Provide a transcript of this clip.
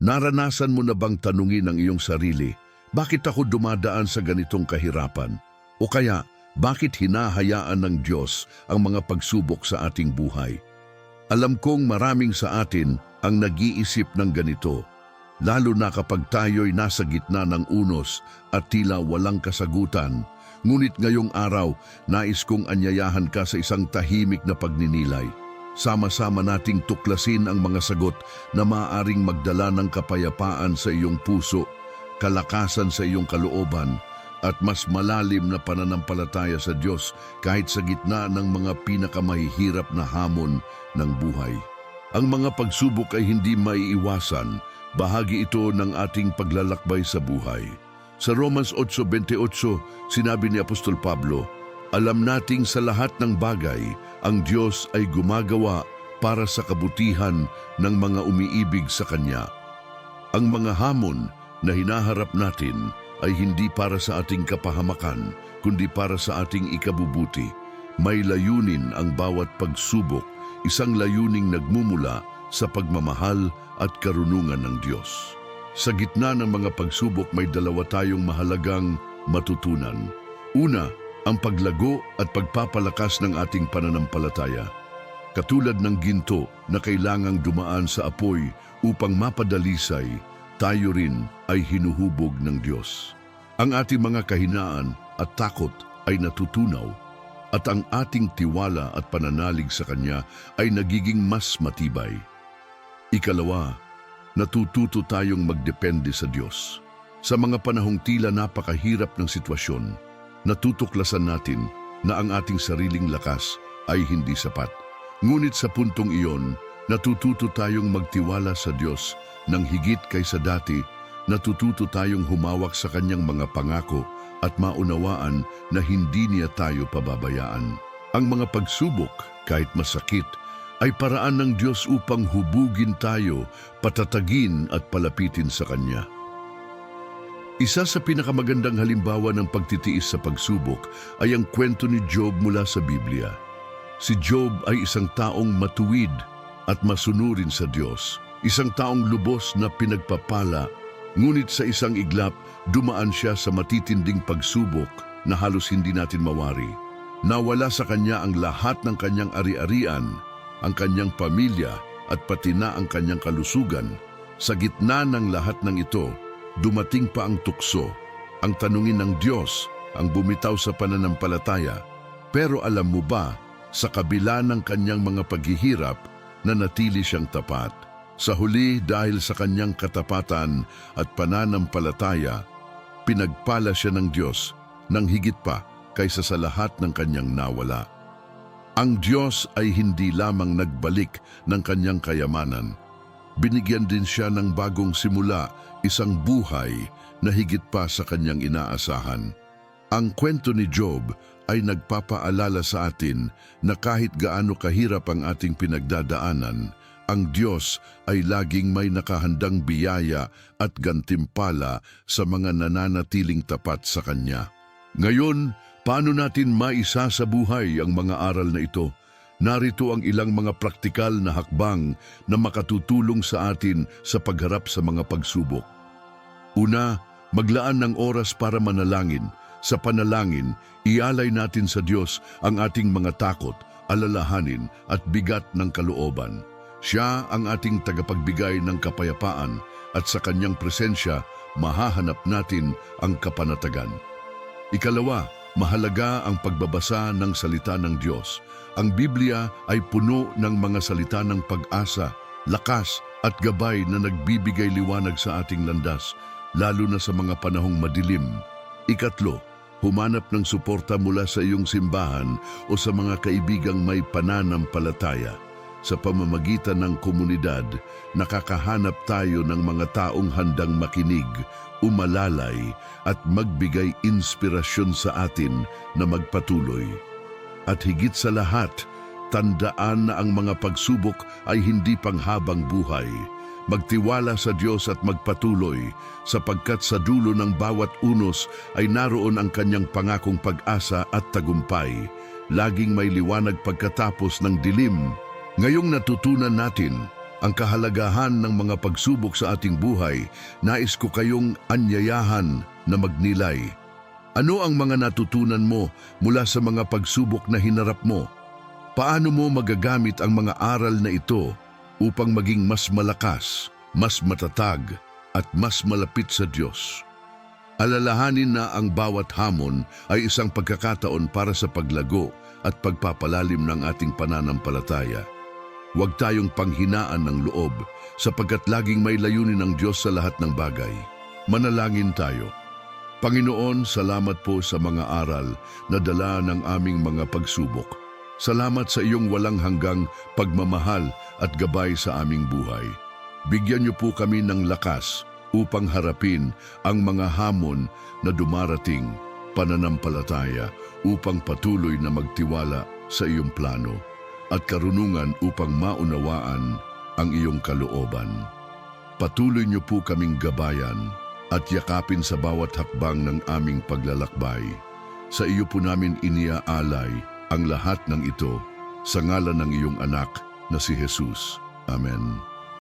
Naranasan mo na bang tanungin ang iyong sarili, bakit ako dumadaan sa ganitong kahirapan? O kaya, bakit hinahayaan ng Diyos ang mga pagsubok sa ating buhay? Alam kong maraming sa atin ang nag-iisip ng ganito, lalo na kapag tayo'y nasa gitna ng unos at tila walang kasagutan. Ngunit ngayong araw, nais kong anyayahan ka sa isang tahimik na pagninilay. Sama-sama nating tuklasin ang mga sagot na maaaring magdala ng kapayapaan sa iyong puso, kalakasan sa iyong kalooban, at mas malalim na pananampalataya sa Diyos kahit sa gitna ng mga pinakamahihirap na hamon ng buhay. Ang mga pagsubok ay hindi maiiwasan, bahagi ito ng ating paglalakbay sa buhay. Sa Romans 8.28, sinabi ni Apostol Pablo, Alam nating sa lahat ng bagay, ang Diyos ay gumagawa para sa kabutihan ng mga umiibig sa Kanya. Ang mga hamon na hinaharap natin ay hindi para sa ating kapahamakan, kundi para sa ating ikabubuti. May layunin ang bawat pagsubok, isang layuning nagmumula sa pagmamahal at karunungan ng Diyos. Sa gitna ng mga pagsubok may dalawa tayong mahalagang matutunan. Una, ang paglago at pagpapalakas ng ating pananampalataya. Katulad ng ginto na kailangang dumaan sa apoy upang mapadalisay, tayo rin ay hinuhubog ng Diyos. Ang ating mga kahinaan at takot ay natutunaw at ang ating tiwala at pananalig sa Kanya ay nagiging mas matibay. Ikalawa, natututo tayong magdepende sa Diyos. Sa mga panahong tila napakahirap ng sitwasyon, natutuklasan natin na ang ating sariling lakas ay hindi sapat. Ngunit sa puntong iyon, natututo tayong magtiwala sa Diyos ng higit kaysa dati, natututo tayong humawak sa Kanyang mga pangako at maunawaan na hindi niya tayo pababayaan. Ang mga pagsubok, kahit masakit, ay paraan ng Diyos upang hubugin tayo, patatagin at palapitin sa Kanya. Isa sa pinakamagandang halimbawa ng pagtitiis sa pagsubok ay ang kwento ni Job mula sa Biblia. Si Job ay isang taong matuwid at masunurin sa Diyos, isang taong lubos na pinagpapala, ngunit sa isang iglap dumaan siya sa matitinding pagsubok na halos hindi natin mawari. Nawala sa kanya ang lahat ng kanyang ari-arian, ang kanyang pamilya at pati na ang kanyang kalusugan. Sa gitna ng lahat ng ito, dumating pa ang tukso, ang tanungin ng Diyos, ang bumitaw sa pananampalataya. Pero alam mo ba, sa kabila ng kanyang mga paghihirap, nanatili siyang tapat. Sa huli dahil sa kanyang katapatan at pananampalataya, pinagpala siya ng Diyos ng higit pa kaysa sa lahat ng kanyang nawala. Ang Diyos ay hindi lamang nagbalik ng kanyang kayamanan. Binigyan din siya ng bagong simula, isang buhay na higit pa sa kanyang inaasahan. Ang kwento ni Job ay nagpapaalala sa atin na kahit gaano kahirap ang ating pinagdadaanan, ang Diyos ay laging may nakahandang biyaya at gantimpala sa mga nananatiling tapat sa Kanya. Ngayon, paano natin maisa sa buhay ang mga aral na ito? Narito ang ilang mga praktikal na hakbang na makatutulong sa atin sa pagharap sa mga pagsubok. Una, maglaan ng oras para manalangin. Sa panalangin, ialay natin sa Diyos ang ating mga takot, alalahanin at bigat ng kalooban. Siya ang ating tagapagbigay ng kapayapaan at sa kanyang presensya, mahahanap natin ang kapanatagan. Ikalawa, mahalaga ang pagbabasa ng salita ng Diyos. Ang Biblia ay puno ng mga salita ng pag-asa, lakas at gabay na nagbibigay liwanag sa ating landas, lalo na sa mga panahong madilim. Ikatlo, humanap ng suporta mula sa iyong simbahan o sa mga kaibigang may pananampalataya. Sa pamamagitan ng komunidad, nakakahanap tayo ng mga taong handang makinig, umalalay at magbigay inspirasyon sa atin na magpatuloy. At higit sa lahat, tandaan na ang mga pagsubok ay hindi panghabang buhay. Magtiwala sa Diyos at magpatuloy, sapagkat sa dulo ng bawat unos ay naroon ang kanyang pangakong pag-asa at tagumpay. Laging may liwanag pagkatapos ng dilim. Ngayong natutunan natin ang kahalagahan ng mga pagsubok sa ating buhay, nais ko kayong anyayahan na magnilay. Ano ang mga natutunan mo mula sa mga pagsubok na hinarap mo? Paano mo magagamit ang mga aral na ito upang maging mas malakas, mas matatag, at mas malapit sa Diyos? Alalahanin na ang bawat hamon ay isang pagkakataon para sa paglago at pagpapalalim ng ating pananampalataya. Huwag tayong panghinaan ng loob sapagkat laging may layunin ng Diyos sa lahat ng bagay. Manalangin tayo. Panginoon, salamat po sa mga aral na dala ng aming mga pagsubok. Salamat sa iyong walang hanggang pagmamahal at gabay sa aming buhay. Bigyan niyo po kami ng lakas upang harapin ang mga hamon na dumarating, pananampalataya upang patuloy na magtiwala sa iyong plano at karunungan upang maunawaan ang iyong kalooban. Patuloy niyo po kaming gabayan at yakapin sa bawat hakbang ng aming paglalakbay. Sa iyo po namin iniaalay ang lahat ng ito sa ngalan ng iyong anak na si Jesus. Amen.